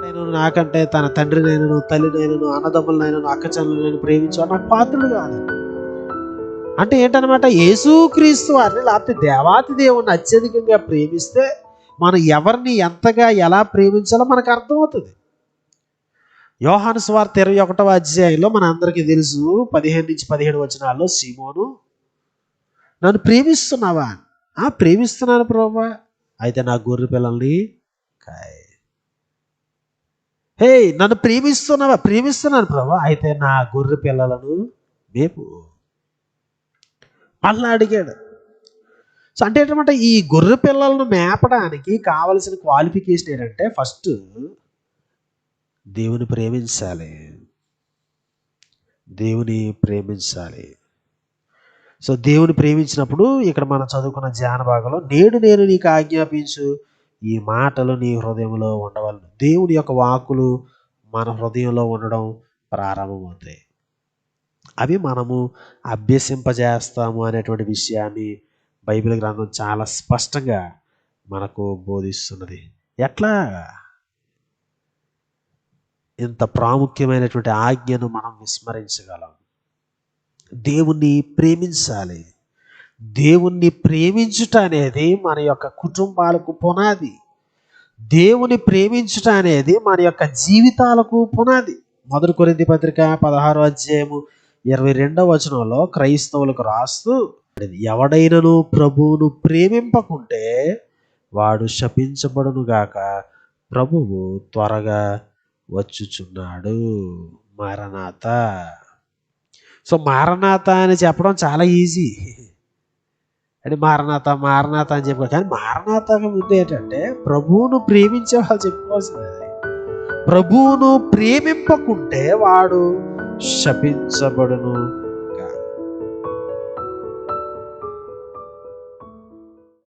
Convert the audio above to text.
నేను నాకంటే తన తండ్రి తండ్రినైనను తల్లినైనను అన్నదమ్ములనైనను నేను ప్రేమించు నాకు పాత్రుడు కాదు. అంటే ఏంటనమాట? యేసుక్రీస్తు వారిని లేకపోతే దేవాతి దేవుణ్ణి అత్యధికంగా ప్రేమిస్తే మనం ఎవరిని ఎంతగా ఎలా ప్రేమించాలో మనకు అర్థమవుతుంది. యోహాను స్వార్థ ఇరవై ఒకటవ అధ్యాయంలో మన అందరికీ తెలుసు పదిహేను నుంచి పదిహేడు వచనాల్లో సీమోను నన్ను ప్రేమిస్తున్నావా? ఆ ప్రేమిస్తున్నాను ప్రభా. అయితే నా గొర్రె పిల్లల్ని కాయ. హే నన్ను ప్రేమిస్తున్నావా? ప్రేమిస్తున్నాను ప్రభా. అయితే నా గొర్రె పిల్లలను మేపు. మళ్ళా అడిగాడు. సో అంటే ఏంటంటే ఈ గొర్రె పిల్లలను మేపడానికి కావలసిన క్వాలిఫికేషన్ ఏంటంటే ఫస్ట్ దేవుని ప్రేమించాలి. దేవుని ప్రేమించాలి. సో దేవుని ప్రేమించినప్పుడు ఇక్కడ మనం చదువుకున్న ధ్యాన భాగంలో నేడు నేను నీకు ఆజ్ఞాపించు ఈ మాటలు నీ హృదయంలో ఉండవలను. దేవుని యొక్క వాక్కులు మన హృదయంలో ఉండడం ప్రారంభమవుతాయి. అవి మనము అభ్యసింపజేస్తాము అనేటువంటి విషయాన్ని బైబిల్ గ్రంథం చాలా స్పష్టంగా మనకు బోధిస్తున్నది. ఎట్లా? ఇంత ప్రాముఖ్యమైనటువంటి ఆజ్ఞను మనం విస్మరించగలం. దేవుణ్ణి ప్రేమించాలి. దేవుణ్ణి ప్రేమించుట అనేది మన యొక్క కుటుంబాలకు పునాది. దేవుని ప్రేమించుట అనేది మన యొక్క జీవితాలకు పునాది. మొదటి కొరింది పత్రిక పదహారో అధ్యాయము ఇరవై రెండవ వచనంలో క్రైస్తవులకు రాస్తూ ఎవడైనను ప్రభువును ప్రేమింపకుంటే వాడు శపించబడును గాక ప్రభువు త్వరగా వచ్చుచున్నాడు. మరణాత సో మారనాథ అని చెప్పడం చాలా ఈజీ. అంటే మారనాథ మారనాథ అని చెప్పారు కానీ మారనాథకి ముందు ఏంటంటే ప్రభువును ప్రేమించే వాళ్ళు చెప్పుకోవాల్సింది. ప్రభువును ప్రేమింపకుంటే వాడు శపించబడును.